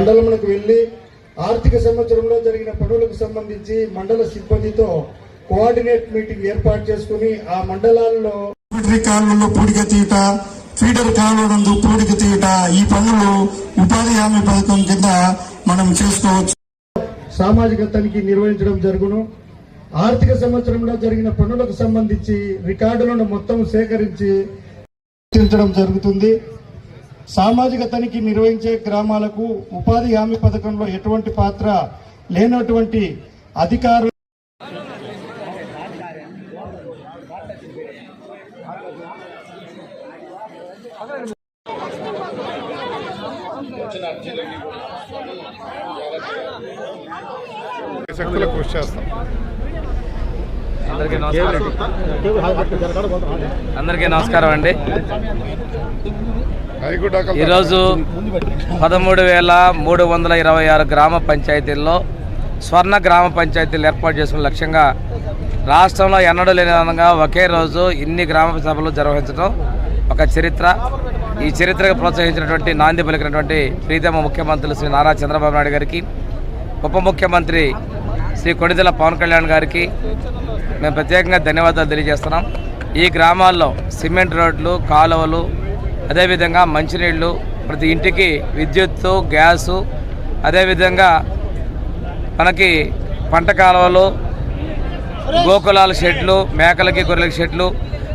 మండలములకు వెళ్ళి ఆర్థిక సంవత్సరంలో జరిగిన పనులకు సంబంధించి మండల సిబ్బందితో కోఆర్డినేట్ మీటింగ్ ఏర్పాటు చేసుకుని ఆ మండలాల్లో పూడిక తీయట ఫీడర్ కాలువడందు పూడిక తీయట ఈ పనులు ఉపాధి హామీ పథకం కింద మనం చేసుకోవచ్చు. సామాజిక తనిఖీ నిర్వహించడం జరుగును. ఆర్థిక సంవత్సరంలో జరిగిన పనులకు సంబంధించి రికార్డులను మొత్తం సేకరించి గుర్తించడం జరుగుతుంది. సామాజిక తనిఖీ నిర్వహించే గ్రామాలకు ఉపాధి హామీ పథకంలో ఎటువంటి పాత్ర లేనటువంటి అధికారులు శక్తులకు కృషి చేస్తాం. అందరికీ నమస్కారం. అందరికీ నమస్కారం అండి. ఈరోజు పదమూడు వేల మూడు వందల ఇరవై ఆరు గ్రామ పంచాయతీల్లో స్వర్ణ గ్రామ పంచాయతీలు ఏర్పాటు చేసుకునే లక్ష్యంగా రాష్ట్రంలో ఎన్నడూ లేని విధంగా ఒకే రోజు ఇన్ని గ్రామ సభలు నిర్వహించడం ఒక చరిత్ర. ఈ చరిత్రకు ప్రోత్సహించినటువంటి నాంది పలికినటువంటి ప్రీతమ ముఖ్యమంత్రులు శ్రీ నారా చంద్రబాబు నాయుడు గారికి ఉప ముఖ్యమంత్రి శ్రీ కొణిదెల పవన్ కళ్యాణ్ గారికి మేము ప్రత్యేకంగా ధన్యవాదాలు తెలియజేస్తున్నాం. ఈ గ్రామాల్లో సిమెంట్ రోడ్లు కాలువలు అదేవిధంగా మంచినీళ్ళు ప్రతి ఇంటికి విద్యుత్తు గ్యాసు అదేవిధంగా మనకి పంట కాలువలు గోకులాల షెడ్లు మేకలకి గొర్రెలకి షెడ్లు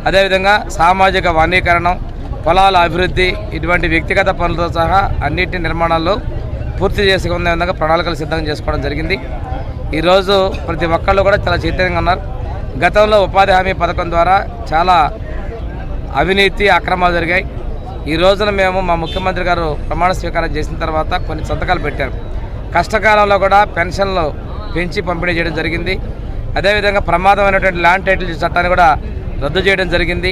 అదేవిధంగా సామాజిక వనీకరణం పొలాల అభివృద్ధి ఇటువంటి వ్యక్తిగత పనులతో సహా అన్నింటి నిర్మాణాలు పూర్తి చేసుకునే విధంగా ప్రణాళికలు సిద్ధం చేసుకోవడం జరిగింది. ఈరోజు ప్రతి ఒక్కళ్ళు కూడా చాలా చైతన్యంగా ఉన్నారు. గతంలో ఉపాధి హామీ పథకం ద్వారా చాలా అవినీతి అక్రమాలు జరిగాయి. ఈ రోజున మేము మా ముఖ్యమంత్రి గారు ప్రమాణ స్వీకారం చేసిన తర్వాత కొన్ని సంతకాలు పెట్టారు. కష్టకాలంలో కూడా పెన్షన్లు పెంచి పంపిణీ చేయడం జరిగింది. అదేవిధంగా ప్రమాదమైనటువంటి ల్యాండ్ టైటిల్ చట్టాన్ని కూడా రద్దు చేయడం జరిగింది.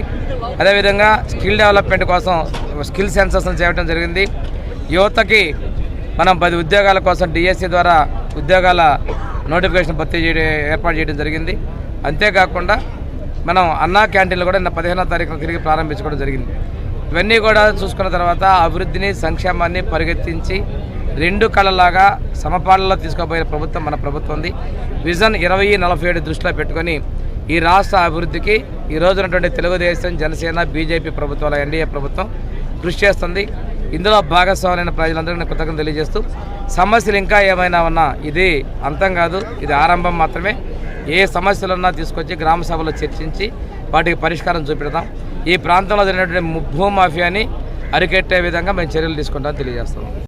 అదేవిధంగా స్కిల్ డెవలప్మెంట్ కోసం స్కిల్ సెన్సర్స్ని చేయడం జరిగింది. యువతకి మనం పది ఉద్యోగాల కోసం డిఎస్సి ద్వారా ఉద్యోగాల నోటిఫికేషన్ భర్తీ చేయడం ఏర్పాటు చేయడం జరిగింది. అంతేకాకుండా మనం అన్నా క్యాంటీన్లు కూడా నిన్న పదిహేనో తారీఖున తిరిగి ప్రారంభించుకోవడం జరిగింది. ఇవన్నీ కూడా చూసుకున్న తర్వాత అభివృద్ధిని సంక్షేమాన్ని పరిగెత్తించి రెండు కళలాగా సమపాలనలో తీసుకోబోయే ప్రభుత్వం మన ప్రభుత్వం ఉంది. విజన్ ఇరవై నలభై ఏడు దృష్టిలో పెట్టుకొని ఈ రాష్ట్ర అభివృద్ధికి ఈ రోజునటువంటి తెలుగుదేశం జనసేన బీజేపీ ప్రభుత్వాల ఎన్డీఏ ప్రభుత్వం కృషి చేస్తుంది. ఇందులో భాగస్వామైన ప్రజలందరికీ నేను కృతజ్ఞత తెలియజేస్తూ సమస్యలు ఇంకా ఏమైనా ఉన్నా ఇది అంతం కాదు ఇది ఆరంభం మాత్రమే. ఏ సమస్యలున్నా తీసుకొచ్చి గ్రామ సభలో చర్చించి వాటికి పరిష్కారం చూపెడతాం ఈ ప్రాంతంలో జరిగినటువంటి భూమాఫియాని అరికెట్టే విధంగా మేము చర్యలు తీసుకుంటామని తెలియజేస్తున్నాం.